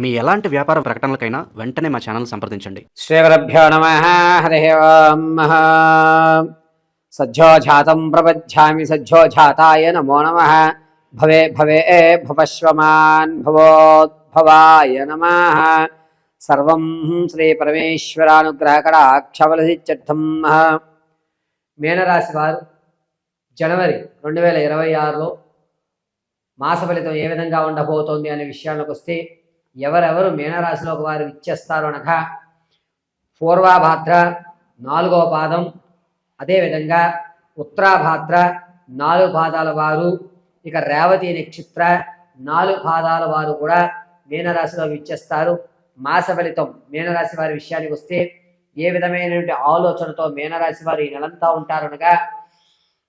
మీ ఎలాంటి వ్యాపార ప్రకటనలకైనా వెంటనే మా ఛానల్ సంప్రదించండి. శ్రీగురభ్యో నమ హరి ఓం సజ్జోజాతం ప్రపధ్యామి సజ్జోజాతాయ నమో నమ. భవే భవే భవశ్వమాన్ భవోద్భవాయ నమ. సర్వం శ్రీ పరమేశ్వరానుగ్రహకడాక్షవలసిత్యర్థం మేనరాశి వారు జనవరి రెండు వేల ఇరవై ఆరులో మాస ఫలితం ఏ విధంగా ఉండబోతోంది అనే విషయానికి వస్తే ఎవరెవరు మీనరాశిలోకి వారు ఇచ్చేస్తారు అనగా పూర్వాభాద్ర నాలుగవ పాదం అదేవిధంగా ఉత్తరాభాద్ర నాలుగు పాదాల వారు ఇక రేవతి నక్షత్ర నాలుగు పాదాల వారు కూడా మీనరాశిలో ఇచ్చేస్తారు మాస ఫలితం మీనరాశి వారి విషయానికి వస్తే ఏ విధమైనటువంటి ఆలోచనతో మీనరాశి వారు ఈ నెలంతా ఉంటారనగా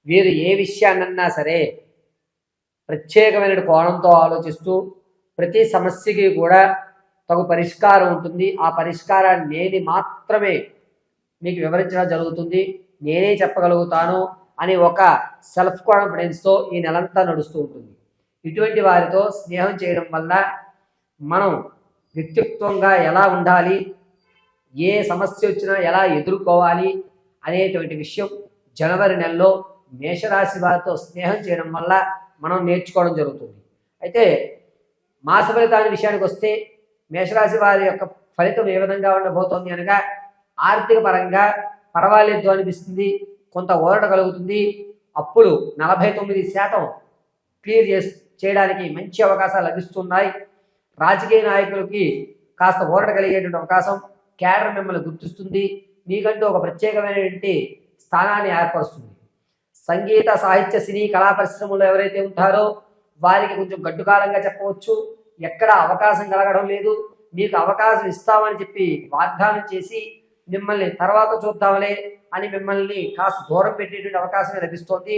వీరు ఏ విషయాన్నన్నా సరే ప్రత్యేకమైన కోణంతో ఆలోచిస్తూ ప్రతి సమస్యకి కూడా తగు పరిష్కారం ఉంటుంది. ఆ పరిష్కారాన్ని నేను మాత్రమే మీకు వివరించడం జరుగుతుంది. నేనే చెప్పగలుగుతాను అని ఒక సెల్ఫ్ కాన్ఫిడెన్స్తో ఈ నెలంతా నడుస్తూ ఉంటుంది. ఇటువంటి వారితో స్నేహం చేయడం వల్ల మనం వ్యక్తిత్వంగా ఎలా ఉండాలి ఏ సమస్య వచ్చినా ఎలా ఎదుర్కోవాలి అనేటువంటి విషయం జనవరి నెలలో మేషరాశి వారితో స్నేహం చేయడం వల్ల మనం నేర్చుకోవడం జరుగుతుంది. అయితే మాస ఫలితాల విషయానికి వస్తే మేషరాశి వారి యొక్క ఫలితం ఏ విధంగా ఉండబోతోంది అనగా ఆర్థిక పరంగా పర్వాలేదు అనిపిస్తుంది కొంత ఓరట కలుగుతుంది. అప్పులు నలభై తొమ్మిది శాతం క్లియర్ చేసి చేయడానికి మంచి అవకాశాలు లభిస్తున్నాయి. రాజకీయ నాయకులకి కాస్త ఓరట కలిగేటువంటి అవకాశం క్యాడర్ మిమ్మల్ని గుర్తిస్తుంది. మీకంటూ ఒక ప్రత్యేకమైనటువంటి స్థానాన్ని ఏర్పరుస్తుంది. సంగీత సాహిత్య సినీ కళా పరిశ్రమలో ఎవరైతే ఉంటారో వారికి కొంచెం గడ్డుకాలంగా చెప్పవచ్చు. ఎక్కడ అవకాశం కలగడం లేదు. మీకు అవకాశం ఇస్తామని చెప్పి వాగ్దానం చేసి మిమ్మల్ని తర్వాత చూద్దాంలే అని మిమ్మల్ని కాస్త దూరం పెట్టేటువంటి అవకాశం లభిస్తోంది.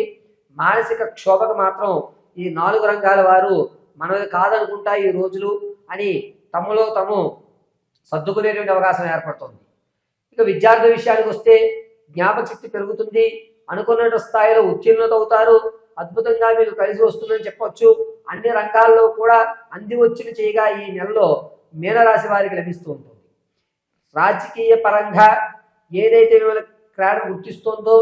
మానసిక క్షోభకు మాత్రం ఈ నాలుగు రంగాల వారు మనది కాదనుకుంటా ఈ రోజులు అని తమలో తము సర్దుకునేటువంటి అవకాశం ఏర్పడుతుంది. ఇక విద్యార్థి విషయానికి వస్తే జ్ఞాపక శక్తి పెరుగుతుంది. అనుకున్న స్థాయిలో ఉత్తీర్ణత అవుతారు అద్భుతంగా మీకు కలిసి వస్తుందని చెప్పొచ్చు. అన్ని రంగాల్లో కూడా అంది వచ్చిన చేయగా ఈ నెలలో మీనరాశి వారికి లభిస్తూ ఉంటుంది. రాజకీయ పరంగా ఏదైతే మిమ్మల్ని క్రీడ గుర్తిస్తుందో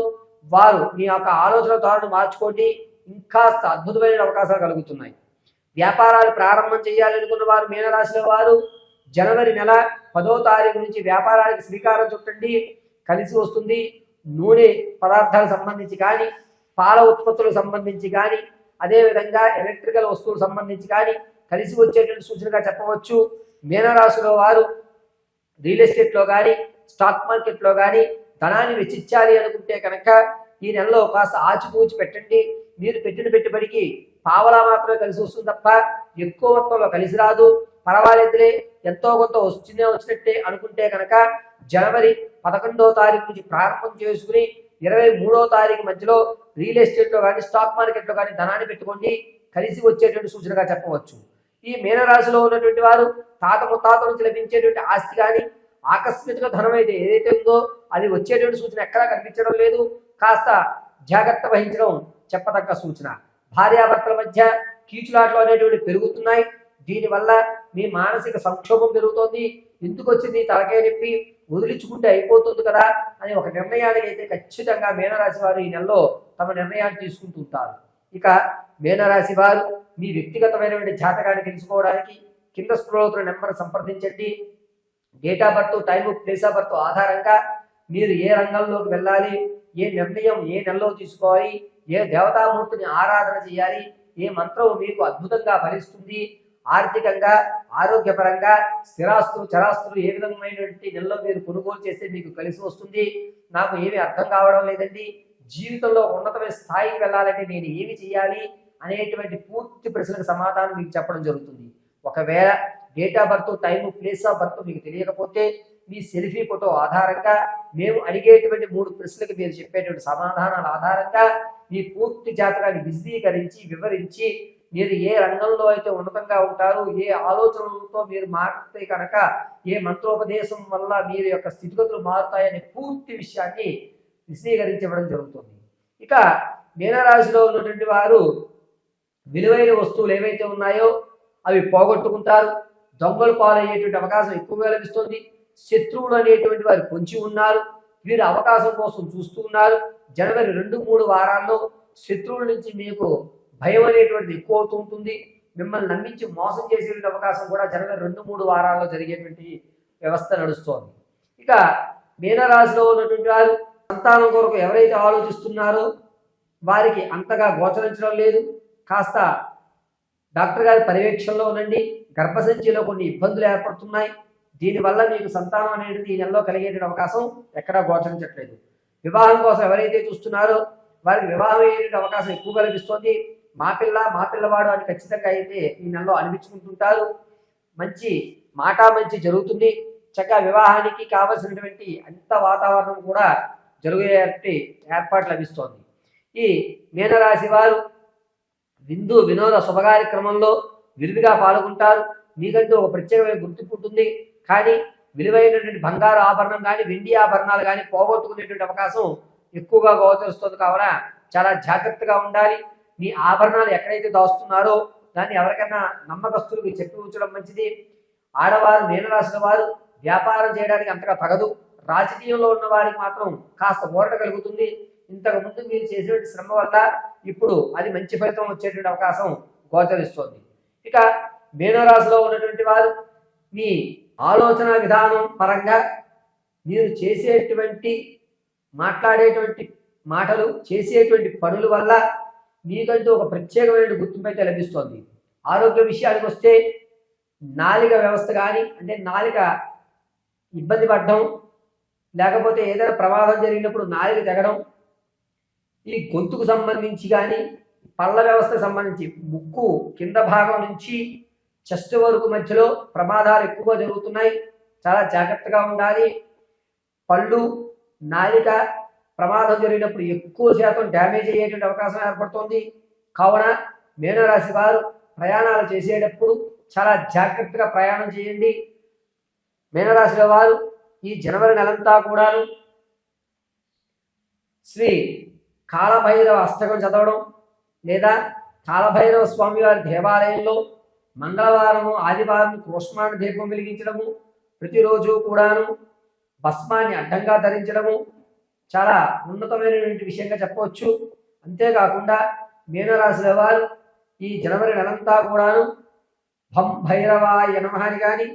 వారు మీ యొక్క ఆలోచన ధోరణి మార్చుకోండి. ఇంకాస్త అద్భుతమైన అవకాశాలు కలుగుతున్నాయి. వ్యాపారాలు ప్రారంభం చేయాలనుకున్న వారు మీనరాశిలో వారు జనవరి నెల పదో తారీఖు నుంచి వ్యాపారానికి శ్రీకారం చుట్టండి. కలిసి వస్తుంది. నూనె పదార్థాలకు సంబంధించి కానీ పాల ఉత్పత్తులకు సంబంధించి కానీ అదేవిధంగా ఎలక్ట్రికల్ వస్తువులకు సంబంధించి కానీ కలిసి వచ్చేటువంటి సూచనగా చెప్పవచ్చు. మీనరాశిలో వారు రియల్ ఎస్టేట్లో కానీ స్టాక్ మార్కెట్లో కానీ ధనాన్ని వెచ్చించాలి అనుకుంటే కనుక ఈ నెలలో కాస్త ఆచిపూచి పెట్టండి. మీరు పెట్టిన పెట్టుబడికి పావలా మాత్రమే కలిసి వస్తుంది తప్ప ఎక్కువ మొత్తంలో కలిసి రాదు. పర్వాలేదులే ఎంతో కొంత వస్తుందే వచ్చినట్టే అనుకుంటే కనుక జనవరి పదకొండవ తారీఖు నుంచి ప్రారంభం చేసుకుని ఇరవై మూడో తారీఖు మధ్యలో రియల్ ఎస్టేట్లో కానీ స్టాక్ మార్కెట్లో కానీ ధనాన్ని పెట్టుకోండి కలిసి వచ్చేటువంటి సూచనగా చెప్పవచ్చు. ఈ మీనరాశిలో ఉన్నటువంటి వారు తాత ముత్తాత నుంచి లభించేటువంటి ఆస్తి కానీ ఆకస్మిక ధనం అయితే ఏదైతే ఉందో అది వచ్చేటువంటి సూచన ఎక్కడా కనిపించడం లేదు. కాస్త జాగ్రత్త వహించడం చెప్పదగ్గ సూచన. భార్యాభర్తల మధ్య కీచులాట్లు అనేటువంటి పెరుగుతున్నాయి. దీనివల్ల మీ మానసిక సంక్షోభం పెరుగుతోంది. ఎందుకు వచ్చింది? తలకే నొప్పి. వదిలించుకుంటే అయిపోతుంది కదా అని ఒక నిర్ణయానికి అయితే ఖచ్చితంగా మీనరాశి వారు ఈ నెలలో తమ నిర్ణయాన్ని తీసుకుంటుంటారు ఇక మీనరాశి వారు మీ వ్యక్తిగతమైనటువంటి జాతకాన్ని తెలుసుకోవడానికి కింద స్క్రోల్ నెంబర్ సంప్రదించండి. Date of birth time place of birth ఆధారంగా మీరు ఏ రంగంలోకి వెళ్ళాలి ఏ నిర్ణయం ఏ నెలలో తీసుకోవాలి ఏ దేవతామూర్తిని ఆరాధన చేయాలి ఏ మంత్రం మీకు అద్భుతంగా ఫలిస్తుంది ఆర్థికంగా ఆరోగ్యపరంగా స్థిరాస్తులు చరాస్తులు ఏ విధమైనటువంటి నెలలో మీరు కొనుగోలు చేస్తే మీకు కలిసి వస్తుంది? నాకు ఏమీ అర్థం కావడం లేదండి. జీవితంలో ఉన్నతమైన స్థాయికి వెళ్ళాలంటే నేను ఏమి చేయాలి అనేటువంటి పూర్తి ప్రశ్నకు సమాధానం మీకు చెప్పడం జరుగుతుంది. ఒకవేళ date of birth time place of birth మీకు తెలియకపోతే మీ సెల్ఫీ ఫోటో ఆధారంగా మేము అడిగేటువంటి మూడు ప్రశ్నలకు మీరు చెప్పేటువంటి సమాధానాల ఆధారంగా మీ పూర్తి జాతకాన్ని విశదీకరించి వివరించి మీరు ఏ రంగంలో అయితే ఉన్నతంగా ఉంటారో ఏ ఆలోచనలతో మీరు మారితే కనుక ఏ మంత్రోపదేశం వల్ల మీరు యొక్క స్థితిగతులు మారుతాయనే పూర్తి విషయాన్ని విశదీకరించడం జరుగుతుంది. ఇక మీనరాశిలో ఉన్నటువంటి వారు విలువైన వస్తువులు ఏవైతే ఉన్నాయో అవి పోగొట్టుకుంటారు. దొంగలు పాలయ్యేటువంటి అవకాశం ఎక్కువగా లభిస్తుంది. శత్రువులు అనేటువంటి వారు పొంచి ఉన్నారు. వీరు అవకాశం కోసం చూస్తూ ఉన్నారు. జనవరి రెండు మూడు వారాల్లో శత్రువుల నుంచి మీకు భయం అనేటువంటిది ఎక్కువ అవుతూ ఉంటుంది. మిమ్మల్ని నమ్మించి మోసం చేసే అవకాశం కూడా జనవరి రెండు మూడు వారాల్లో జరిగేటువంటి వ్యవస్థ నడుస్తోంది. ఇక మీనరాశిలో ఉన్నటువంటి వారు సంతానం కొరకు ఎవరైతే ఆలోచిస్తున్నారో వారికి అంతగా గోచరించడం లేదు. కాస్త డాక్టర్ గారి పర్యవేక్షణలో ఉండండి. గర్భసంచిలో కొన్ని ఇబ్బందులు ఏర్పడుతున్నాయి. దీనివల్ల మీకు సంతానం అనేది ఈ నెలలో కలిగే అవకాశం ఎక్కడా గోచరించట్లేదు. వివాహం కోసం ఎవరైతే చూస్తున్నారో వారికి వివాహం అయ్యే అవకాశం ఎక్కువ కల్పిస్తోంది మా పిల్ల మా పిల్లవాడు అని ఖచ్చితంగా అయితే ఈ నెలలో అనిపించుకుంటుంటారు. మంచి మాట మంచి జరుగుతుంది. చక్కగా వివాహానికి కావలసినటువంటి అంత వాతావరణం కూడా జరిగేటువంటి ఏర్పాటు లభిస్తోంది. ఈ మీనరాశి వారు విందు వినోద శుభకార్యక్రమంలో విరివిగా పాల్గొంటారు. మీకంటూ ఒక ప్రత్యేకమైన గుర్తింపు ఉంటుంది. కానీ విలువైనటువంటి బంగారు ఆభరణం కానీ వెండి ఆభరణాలు కానీ పోగొట్టుకునేటువంటి అవకాశం ఎక్కువగా గోచరిస్తుంది. కావున చాలా జాగ్రత్తగా ఉండాలి. మీ ఆభరణాలు ఎక్కడైతే దాస్తున్నారో దాన్ని ఎవరికైనా నమ్మకస్తులకు చెప్పి ఉంచడం మంచిది. ఆడవారు మీనరాశుల వారు వ్యాపారం చేయడానికి అంతగా తగదు. రాజకీయంలో ఉన్న వారికి మాత్రం కాస్త ఓరట కలుగుతుంది. ఇంతకు ముందు మీరు చేసేటువంటి శ్రమ వల్ల ఇప్పుడు అది మంచి ఫలితం వచ్చేటువంటి అవకాశం గోచరిస్తుంది. ఇక మీనరాశిలో ఉన్నటువంటి వారు మీ ఆలోచన విధానం పరంగా మీరు చేసేటువంటి మాట్లాడేటువంటి మాటలు చేసేటువంటి పనుల వల్ల మీకంటూ ఒక ప్రత్యేకమైన గుర్తింపు అయితే లభిస్తుంది. ఆరోగ్య విషయానికి వస్తే నాలిక వ్యవస్థ కానీ అంటే నాలిక ఇబ్బంది పడడం లేకపోతే ఏదైనా ప్రమాదం జరిగినప్పుడు నాలిక తెగడం ఈ గొంతుకు సంబంధించి కానీ పళ్ళ వ్యవస్థకు సంబంధించి ముక్కు కింద భాగం నుంచి చెస్ట్ వరకు మధ్యలో ప్రమాదాలు ఎక్కువగా జరుగుతున్నాయి. చాలా జాగ్రత్తగా ఉండాలి. పళ్ళు నాలిక ప్రమాదం జరిగినప్పుడు ఎక్కువ శాతం డ్యామేజ్ అయ్యేటువంటి అవకాశం ఏర్పడుతుంది. కావున మీనరాశి వారు ప్రయాణాలు చేసేటప్పుడు చాలా జాగ్రత్తగా ప్రయాణం చేయండి. మీనరాశిలో వారు ఈ జనవరి నెలంతా కూడాను శ్రీ కాలభైరవ అష్టకం చదవడం లేదా కాలభైరవ స్వామివారి దేవాలయంలో మంగళవారము ఆదివారం కృష్ణాను దీపం వెలిగించడము ప్రతిరోజు కూడాను భస్మాన్ని అడ్డంగా ధరించడము చాలా ఉన్నతమైనటువంటి విషయంగా చెప్పవచ్చు. అంతేకాకుండా మీనరాశుల వారు ఈ జనవరి నెలంతా కూడాను భం భైరవాయ నమ అని కానీ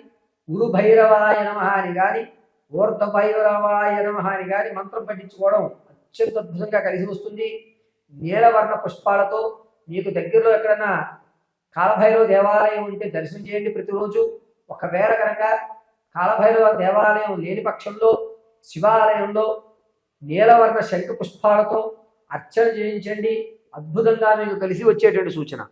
గురు భైరవాయ నమ అని కానీ ఊర్ధ భైరవాయ నమ అని కానీ మంత్రం పఠించుకోవడం అత్యంత అద్భుతంగా కలిసి వస్తుంది. నీలవర్ణ పుష్పాలతో మీకు దగ్గరలో ఎక్కడైనా కాలభైరవ దేవాలయం ఉంటే దర్శనం చేయండి ప్రతిరోజు. ఒకవేళ కనుక కాలభైరవ దేవాలయం లేని పక్షంలో శివాలయంలో నీలవర్ణ శంఖ పుష్పాలతో అర్చన చేయించండి. అద్భుతంగా మీకు కలిసి వచ్చేటువంటి సూచన.